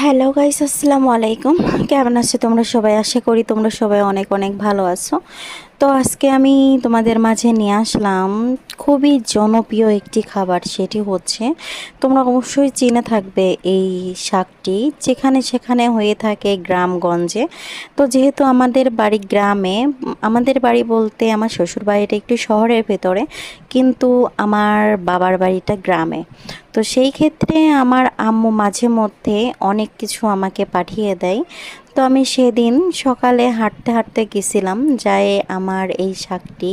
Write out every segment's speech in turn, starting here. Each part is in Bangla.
হ্যালো গাইস আসসালামু আলাইকুম। কেমন আছো তোমরা সবাই? আশা করি তোমরা সবাই অনেক অনেক ভালো আছো। তো আজকে আমি তোমাদের মাঝে নিয়ে আসলাম খুবই জনপ্রিয় একটি খাবার, সেটি হচ্ছে তোমরা অবশ্যই চিনে থাকবে এই শাকটি। যেখানে সেখানে হয়ে থাকে গ্রামগঞ্জে। তো যেহেতু আমাদের বাড়ি গ্রামে, আমাদের বাড়ি বলতে আমার শ্বশুর বাড়িটা একটু শহরের ভেতরে, কিন্তু আমার বাবার বাড়িটা গ্রামে। তো সেই ক্ষেত্রে আমার আম্মু মাঝে মধ্যে অনেক কিছু আমাকে পাঠিয়ে দেয়। তো আমি সেদিন সকালে হাঁটতে হাঁটতে গেছিলাম, যাই আমার এই শাকটি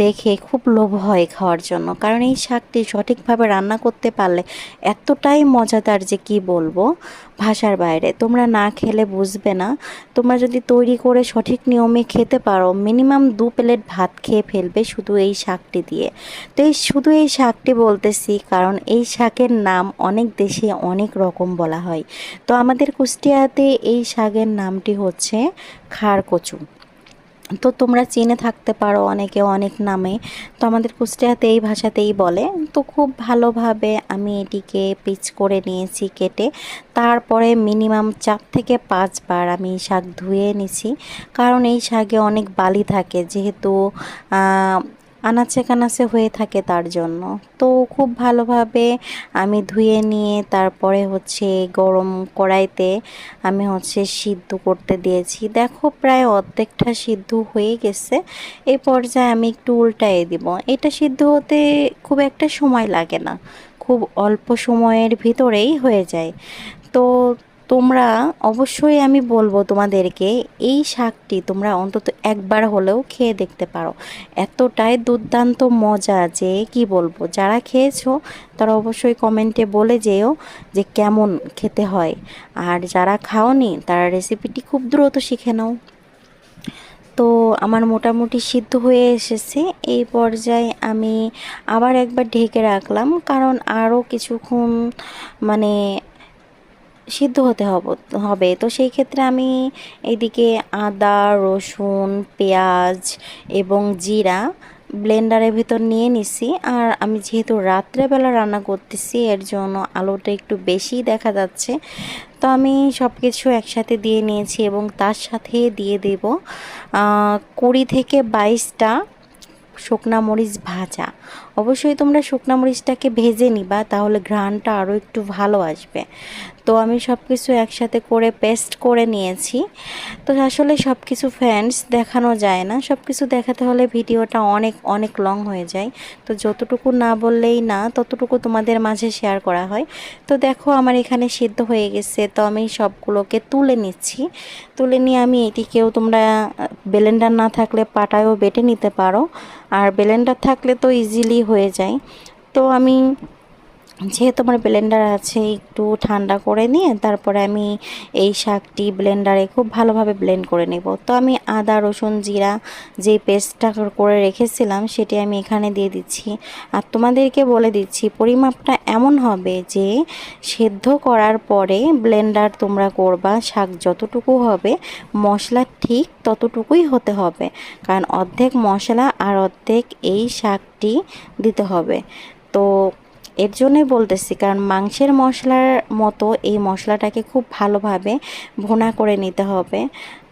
দেখে খুব লোভ হয় খাওয়ার জন্য। কারণ এই শাকটি সঠিকভাবে রান্না করতে পারলে এতটাই মজাদার যে কি বলব ভাষার বাইরে। তোমরা না খেলে বুঝবে না। তোমরা যদি তৈরি করে সঠিক নিয়মে খেতে পারো, মিনিমাম দু প্লেট ভাত খেয়ে ফেলবে শুধু এই শাকটি দিয়ে। তো এই শুধু এই শাকটি বলতেছি কারণ এই শাকের নাম অনেক দেশে অনেক রকম বলা হয়। তো আমাদের কুষ্টিয়াতে এই শাকের নামটি হচ্ছে খাড় কচু তো তোমরা চিনে থাকতে পারো অনেকে অনেক নামে। তো আমাদের কুষ্টিয়াতে এই ভাষাতেই বলে। তো খুব ভালোভাবে আমি এটিকে পিচ করে নিয়েছি কেটে। তারপরে মিনিমাম চার থেকে পাঁচবার আমি শাক ধুয়ে নিছি। কারণ এই শাকে অনেক বালি থাকে। যেহেতু আনাচে কানাচে হয়ে থাকে তার জন্য। তো খুব ভালোভাবে আমি ধুয়ে নিয়ে তারপরে হচ্ছে গরম কড়াইতে আমি হচ্ছে সিদ্ধ করতে দিয়েছি। দেখো প্রায় অর্ধেকটা সিদ্ধ হয়ে গেছে। এই পর্যায়ে আমি একটু উল্টাই দিব। এটা সিদ্ধ হতে খুব একটা সময় লাগে না। খুব অল্প সময়ের ভিতরেই হয়ে যায়। তো তোমরা অবশ্যই আমি বলব তোমাদেরকে, এই শাকটি তোমরা অন্তত একবার হলেও খেয়ে দেখতে পারো। এতটাই দুর্দান্ত মজা যে, কি বলব? যারা খেয়েছো, তারা অবশ্যই কমেন্টে বলে যেও যে কেমন খেতে হয়। আর যারা খাওনি, তারা রেসিপিটি খুব দ্রুত শিখে নাও। তো আমার মোটামুটি সিদ্ধ হয়ে এসেছে। এই পর্যায়ে আমি আবার একবার ঢেকে রাখলাম, কারণ আরও কিছুক্ষণ মানে সিদ্ধ হতে হবে তো সেই ক্ষেত্রে আমি এদিকে আদা, রসুন, পেঁয়াজ এবং জিরা ব্লেন্ডারের ভিতর নিয়ে নিছি। আর আমি যেহেতু রাত্রেবেলা রান্না করতেছি, এর জন্য আলোটা একটু বেশি দেখা যাচ্ছে। তো আমি সব কিছু একসাথে দিয়ে নিয়েছি এবং তার সাথে দিয়ে দেব কুড়ি থেকে বাইশটা শুকনা মরিচ ভাজা। অবশ্যই তোমরা শুকনা মরিচটাকে ভেজে নিবা, তাহলে ঘ্রাণটা আরও একটু ভালো আসবে। তো আমি সব কিছু একসাথে করে পেস্ট করে নিয়েছি। তো আসলে সব কিছু ফ্রেন্ডস, দেখানো যায় না। সব কিছু দেখাতে হলে ভিডিওটা অনেক অনেক লং হয়ে যায়। তো যতটুকু না বললেই না, ততটুকু তোমাদের মাঝে শেয়ার করা হয়। তো দেখো আমার এখানে সিদ্ধ হয়ে গেছে, তো আমি সবগুলোকে তুলে নিচ্ছি। তুলে নিয়ে আমি এটিকেও তোমরা বেলেন্ডার না থাকলে পাটায়ও বেটে নিতে পারো। আর ব্লেন্ডার থাকলে তো ইজিলি হয়ে যায়। তো আমি যেহেতু আমার ব্লেন্ডার আছে, একটু ঠান্ডা করে নিয়ে তারপরে আমি এই শাকটি ব্লেন্ডারে খুব ভালোভাবে ব্লেন্ড করে নেব। তো আমি আদা, রসুন, জিরা যে পেস্টটা করে রেখেছিলাম সেটি আমি এখানে দিয়ে দিচ্ছি। আর তোমাদেরকে বলে দিচ্ছি, পরিমাপটা এমন হবে যে সেদ্ধ করার পরে ব্লেন্ডার তোমরা করবা, শাক যতটুকু হবে, মশলা ঠিক ততটুকুই হতে হবে। কারণ অর্ধেক মশলা আর অর্ধেক এই শাকটি দিতে হবে। তো এর জন্যই বলতেছি, কারণ মাংসের মশলার মতো এই মশলাটাকে খুব ভালোভাবে ভুনা করে নিতে হবে।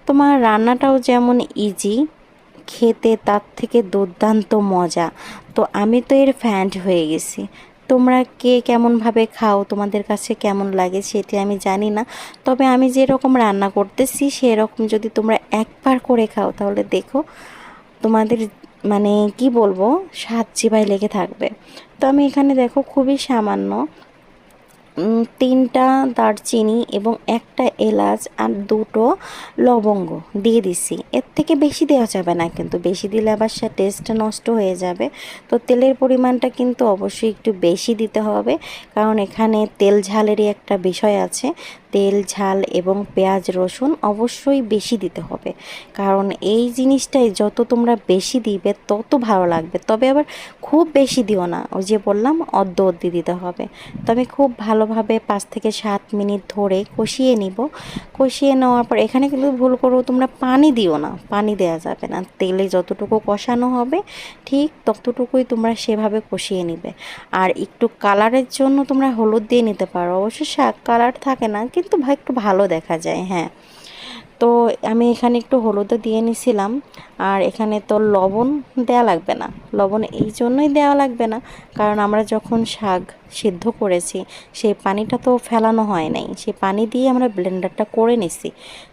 তোমার রান্নাটাও যেমন ইজি খেতে তার থেকে দুর্দান্ত মজা। তো আমি তো এর ফ্যান্ড হয়ে গেছি। তোমরা কে কেমনভাবে খাও, তোমাদের কাছে কেমন লাগে সেটি আমি জানি না। তবে আমি যেরকম রান্না করতেছি, সেরকম যদি তোমরা একবার করে খাও, তাহলে দেখো তোমাদের মানে কি বলব, সাত জিভায় লেগে থাকবে। তো আমি এখানে দেখো খুবই সামান্য তিনটা দারচিনি এবং একটা এলাচ আর দুটো লবঙ্গ দিয়ে দিছি। এর থেকে বেশি দেওয়া যাবে না কিন্তু, বেশি দিলে আবার সে টেস্ট নষ্ট হয়ে যাবে। তো তেলের পরিমাণটা কিন্তু অবশ্যই একটু বেশি দিতে হবে, কারণ এখানে তেল ঝালেরই একটা বিষয় আছে। তেল, ঝাল এবং পেঁয়াজ, রসুন অবশ্যই বেশি দিতে হবে। কারণ এই জিনিসটাই যত তোমরা বেশি দিবে, তত ভালো লাগবে। তবে আবার খুব বেশি দিও না। ওই যে বললাম, অর্ধ অর্ধি দিতে হবে। তবে খুব ভালোভাবে পাঁচ থেকে সাত মিনিট ধরে কষিয়ে নিব। কষিয়ে নেওয়ার পর এখানে কিন্তু ভুল করো, তোমরা পানি দিও না। পানি দেওয়া যাবে না। তেলে যতটুকু কষানো হবে, ঠিক ততটুকুই তোমরা সেভাবে কষিয়ে নিবে। আর একটু কালারের জন্য তোমরা হলুদ দিয়ে নিতে পারো। অবশ্য শাক কালার থাকে না কিন্তু কিন্তু ভাই একটু ভালো দেখা যায় হ্যাঁ। তো আমি এখানে একটু হলুদও দিয়ে নিছিলাম, আর এখানে তো লবণ দেওয়া লাগবে না। লবণ এই জন্যই দেওয়া লাগবে না, কারণ আমরা যখন শাক সিদ্ধ করেছি, সেই পানিটা তো ফেলানো হয় নাই। সেই পানি দিয়ে আমরা ব্লেন্ডারটা করে নিছি।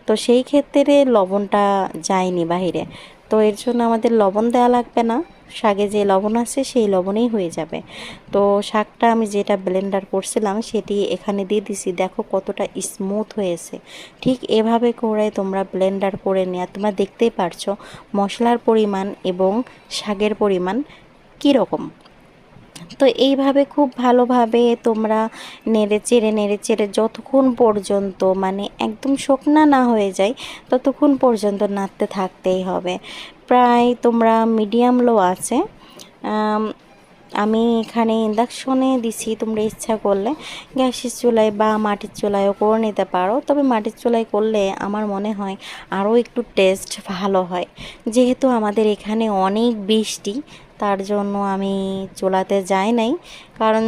তো সেই ক্ষেত্রে লবণটা যায়নি বাহিরে। তো এর জন্য আমাদের লবণ দেওয়া লাগবে না। শাকে যে লবণ আছে সেই লবণেই হয়ে যাবে। তো শাকটা আমি যেটা ব্লেন্ডার করছিলাম সেটি এখানে দিয়ে দিছি। দেখো কতটা স্মুথ হয়েছে। ঠিক এভাবে করে তোমরা ব্লেন্ডার করে নেওয়া তোমরা দেখতেই পারছ মশলার পরিমাণ এবং শাকের পরিমাণ কীরকম। তো এইভাবে খুব ভালোভাবে তোমরা নেড়ে চেড়ে নেড়ে চেড়ে যতক্ষণ পর্যন্ত মানে একদম শুকনা না হয়ে যায়, ততক্ষণ পর্যন্ত নাড়তে থাকতেই হবে। প্রায় তোমরা মিডিয়াম লো আছে। আমি এখানে ইন্ডাকশনে দিছি, তোমরা ইচ্ছা করলে গ্যাসের চুলায় বা মাটির চুলায়ও করে নিতে পারো। তবে মাটির চুলায় করলে আমার মনে হয় আরও একটু টেস্ট ভালো হয়। যেহেতু আমাদের এখানে অনেক বৃষ্টি তার জন্য আমি চুলাতে যাই নাই। কারণ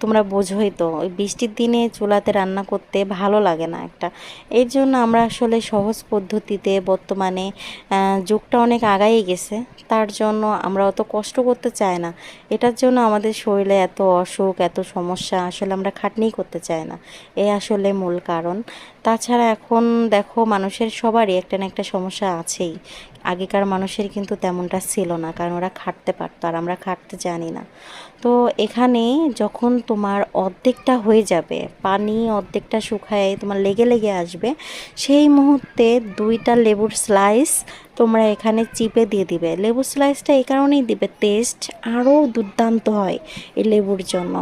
তোমরা বোঝোই তো, ওই বৃষ্টির দিনে চুলাতে রান্না করতে ভালো লাগে না একটা। এর জন্য আমরা আসলে সহজ পদ্ধতিতে বর্তমানে যুগটা অনেক আগাই গেছে। তার জন্য আমরা অত কষ্ট করতে চাই না। এটার জন্য আমাদের শরীরে এত অসুখ, এত সমস্যা আসলে আমরা খাটনি করতে চাই না। এ আসলে মূল কারণ। তাছাড়া এখন দেখো মানুষের সবারই একটা না একটা সমস্যা আছেই। আগেকার মানুষের কিন্তু তেমনটা ছিল না, কারণ ওরা খাটতে পারতো আর আমরা খাটতে জানি না। তো এখানে যখন তোমার অর্ধেকটা হয়ে যাবে, পানি অর্ধেকটা শুকায়, তোমার লেগে লেগে আসবে, সেই মুহূর্তে দুইটা লেবুর স্লাইস তোমরা এখানে চিপে দিয়ে দিবে। লেবুর স্লাইসটা এই কারণেই দিবে টেস্ট আরও দুর্দান্ত হয় এই লেবুর জন্য।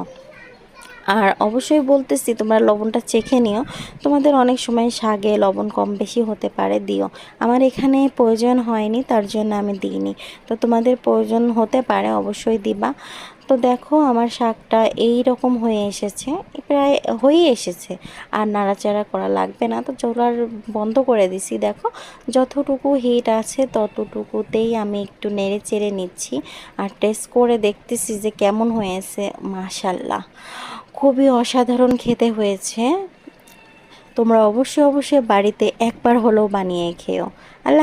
আর অবশ্যই বলতেছি, তোমরা লবণটা চেখে নিও। তোমাদের অনেক সময় শাগে লবণ কম বেশি হতে পারে, দিও। আমার এখানে প্রয়োজন হয়নি, তার জন্য আমি দিইনি। তো তোমাদের প্রয়োজন হতে পারে, অবশ্যই দিবা। তো দেখো আমার শাকটা এই রকম হয়ে এসেছে প্রায় হয়ে এসেছে। আর নাড়াচাড়া করা লাগবে না, তো চোলার বন্ধ করে দিছি। দেখো যতটুকু হিট আছে ততটুকুতেই আমি একটু নেড়ে চেড়ে নিচ্ছি আর টেস্ট করে দেখতেছি যে কেমন হয়েছে। মাশাল্লাহ, খুবই অসাধারণ খেতে হয়েছে। তোমরা অবশ্যই অবশ্যই বাড়িতে একবার হলেও বানিয়ে খেও। আল্লাহ